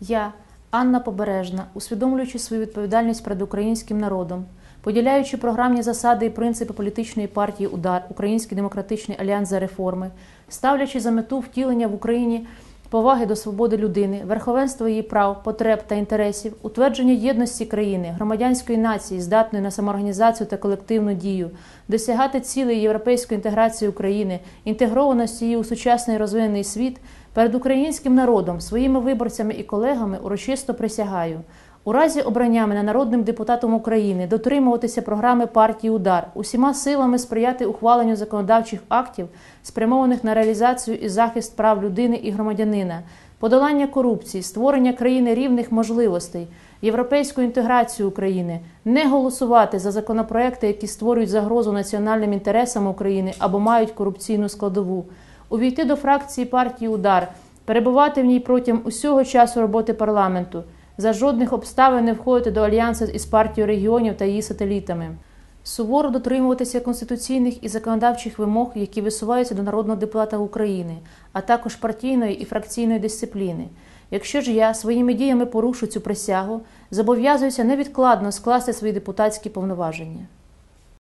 Я, Анна Побережна, усвідомлюючи свою відповідальність перед українським народом, поділяючи програмні засади і принципи політичної партії Удар, Український демократичний альянс за реформи, ставлячи за мету втілення в Україні поваги до свободи людини, верховенства її прав, потреб та інтересів, утвердження єдності країни, громадянської нації, здатної на самоорганізацію та колективну дію, досягати цілей європейської інтеграції України, інтегрованості її у сучасний розвинений світ, перед українським народом, своїми виборцями і колегами урочисто присягаю. У разі обрання мене народним депутатом України дотримуватися програми партії Удар, усіма силами сприяти ухваленню законодавчих актів, спрямованих на реалізацію і захист прав людини і громадянина, подолання корупції, створення країни рівних можливостей, європейську інтеграцію України, не голосувати за законопроекти, які створюють загрозу національним інтересам України або мають корупційну складову, увійти до фракції партії Удар, перебувати в ній протягом усього часу роботи парламенту за жодних обставин не входити до альянсу із партією регіонів та її сателітами. Суворо дотримуватися конституційних і законодавчих вимог, які висуваються до народного депутата України, а також партійної і фракційної дисципліни. Якщо ж я своїми діями порушу цю присягу, зобов'язуюся невідкладно скласти свої депутатські повноваження.